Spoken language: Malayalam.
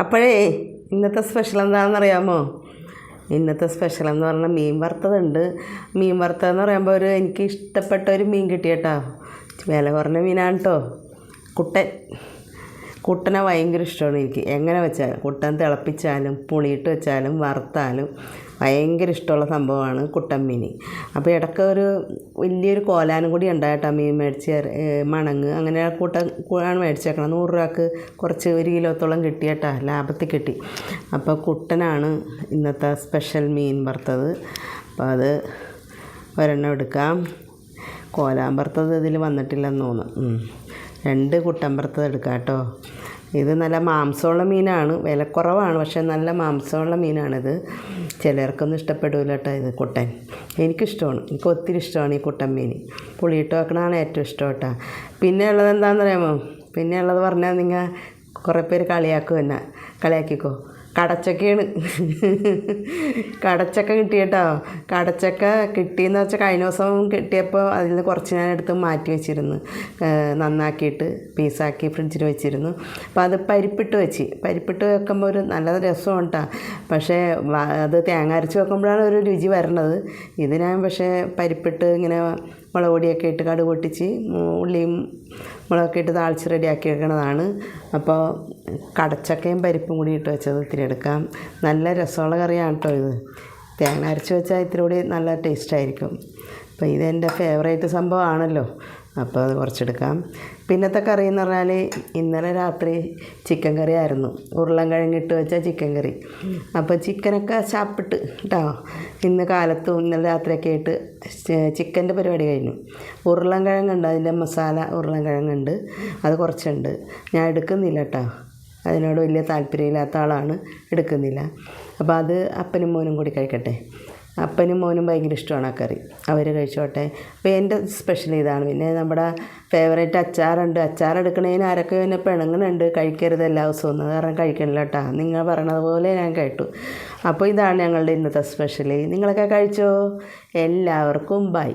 അപ്പോഴേ ഇന്നത്തെ സ്പെഷ്യൽ എന്താണെന്നറിയാമോ? ഇന്നത്തെ സ്പെഷ്യൽ എന്ന് പറഞ്ഞാൽ മീൻ വറുത്തതുണ്ട്. മീൻ വറുത്തതെന്ന് പറയുമ്പോൾ ഒരു എനിക്ക് ഇഷ്ടപ്പെട്ട ഒരു മീൻ കിട്ടിയട്ടോ വില കുറഞ്ഞ മീനാണ് കേട്ടോ കുട്ടൻ. കുട്ടനെ ഭയങ്കര ഇഷ്ടമാണ് എനിക്ക്. എങ്ങനെ വെച്ചാലും കുട്ടൻ തിളപ്പിച്ചാലും പുളിയിട്ട് വെച്ചാലും വറുത്താലും ഭയങ്കര ഇഷ്ടമുള്ള സംഭവമാണ് കുട്ടൻ മീൻ അപ്പോൾ ഇടയ്ക്ക് ഒരു വലിയൊരു കോലാനും കൂടി ഉണ്ടായിട്ടാ മീൻ മേടിച്ച് മണങ്ങ്. അങ്ങനെ കൂട്ടൻ ആണ് മേടിച്ചേക്കണം നൂറ് രൂപക്ക് കുറച്ച് ഒരു കിലോത്തോളം കിട്ടിയിട്ടാ ലാഭത്തിൽ കിട്ടി. അപ്പോൾ കുട്ടനാണ് ഇന്നത്തെ സ്പെഷ്യൽ മീൻ വറുത്തത്. അപ്പോൾ അത് ഒരെണ്ണം എടുക്കാം. കോലാൻ വറുത്തത് ഇതിൽ വന്നിട്ടില്ലെന്ന് തോന്നുന്നു. രണ്ട് കുട്ടൻ വറുത്തത് എടുക്കാം കേട്ടോ. ഇത് നല്ല മാംസമുള്ള മീനാണ്. വില കുറവാണ് പക്ഷേ നല്ല മാംസമുള്ള മീനാണിത്. ചിലർക്കൊന്നും ഇഷ്ടപ്പെടില്ല കേട്ടോ ഇത് കുട്ടൻ. എനിക്കിഷ്ടമാണ്. എനിക്ക് ഒത്തിരി ഇഷ്ടമാണ് ഈ കുട്ടൻ മീൻ. പുളിയിട്ട് വെക്കണതാണ് ഏറ്റവും ഇഷ്ടം കേട്ടോ. പിന്നെ ഉള്ളത് എന്താണെന്ന് അറിയാമോ പിന്നെ ഉള്ളത് പറഞ്ഞാൽ നിങ്ങൾ കുറേ പേര് കളിയാക്കും എന്നെ. കളിയാക്കിക്കോ. കടച്ചക്കയാണ്. കടച്ചക്ക കിട്ടിയിട്ടോ. കടച്ചക്ക കിട്ടിയെന്ന് വെച്ചാൽ കഴിഞ്ഞ ദിവസം കിട്ടിയപ്പോൾ അതിൽ നിന്ന് കുറച്ച് ഞാൻ എടുത്ത് മാറ്റി വെച്ചിരുന്നു. നന്നാക്കിയിട്ട് പീസാക്കി ഫ്രിഡ്ജിൽ വെച്ചിരുന്നു. അപ്പോൾ അത് പരിപ്പിട്ട് വെച്ച്. പരിപ്പിട്ട് വെക്കുമ്പോൾ ഒരു നല്ല രസമാണ് കേട്ടോ പക്ഷേ അത് തേങ്ങ അരച്ച് വെക്കുമ്പോഴാണ് ഒരു രുചി വരണത്. ഇത് ഞാൻ പക്ഷേ പരിപ്പിട്ട് ഇങ്ങനെ മുളക് പൊടിയൊക്കെ ഇട്ട് കടുക് പൊട്ടിച്ച് ഉള്ളിയും മുളകൊക്കെ ഇട്ട് താളിച്ച് റെഡിയാക്കി വെക്കണതാണ്. അപ്പോൾ കടച്ചക്കയും പരിപ്പും കൂടി ഇട്ട് വെച്ചത് ഇത്തിരി എടുക്കാം. നല്ല രസമുള്ള കറിയാണ് കേട്ടോ ഇത്. തേങ്ങ അരച്ച് വെച്ചാൽ ഇത്തിരി കൂടി നല്ല ടേസ്റ്റായിരിക്കും അപ്പോൾ ഇതെന്റെ ഫേവറേറ്റ് സംഭവമാണല്ലോ അപ്പോൾ അത് കുറച്ചെടുക്കാം. പിന്നത്തെ കറി എന്ന് പറഞ്ഞാൽ ഇന്നലെ രാത്രി ചിക്കൻ കറി ആയിരുന്നു. ഉരുളൻ കിഴങ്ങിട്ട് വെച്ച ചിക്കൻ കറി. അപ്പോൾ ചിക്കനൊക്കെ ചാപ്പിട്ട് കേട്ടോ ഇന്ന് കാലത്തും ഇന്നലെ രാത്രിയൊക്കെ ആയിട്ട് ചിക്കന്റെ പരിപാടി കഴിഞ്ഞു. ഉരുളൻ കിഴങ്ങുണ്ട്. അതിന്റെ മസാല ഉരുളൻ കിഴങ്ങുണ്ട്. അത് കുറച്ചുണ്ട്. ഞാൻ എടുക്കുന്നില്ല കേട്ടോ അതിനോട് വലിയ താല്പര്യമില്ലാത്ത ആളാണ്. എടുക്കുന്നില്ല. അപ്പോൾ അത് അപ്പനും മോനും കൂടി കഴിക്കട്ടെ. അപ്പനും മോനും ഭയങ്കര ഇഷ്ടമാണ് ആ കറി. അവർ കഴിച്ചോട്ടെ. അപ്പോൾ എന്റെ സ്പെഷ്യൽ ഇതാണ്. പിന്നെ നമ്മുടെ ഫേവറേറ്റ് അച്ചാറുണ്ട്. അച്ചാർ എടുക്കണതിന് ആരൊക്കെ പിന്നെ പിണങ്ങുന്നുണ്ട്. കഴിക്കരുത് എല്ലാ ദിവസവും. ഒന്നും കാരണം കഴിക്കണില്ല കേട്ടോ നിങ്ങൾ പറഞ്ഞതുപോലെ പോലെ ഞാൻ കേട്ടു അപ്പോൾ ഇതാണ് ഞങ്ങളുടെ ഇന്നത്തെ സ്പെഷ്യൽ നിങ്ങളൊക്കെ കഴിച്ചോ? എല്ലാവർക്കും ബൈ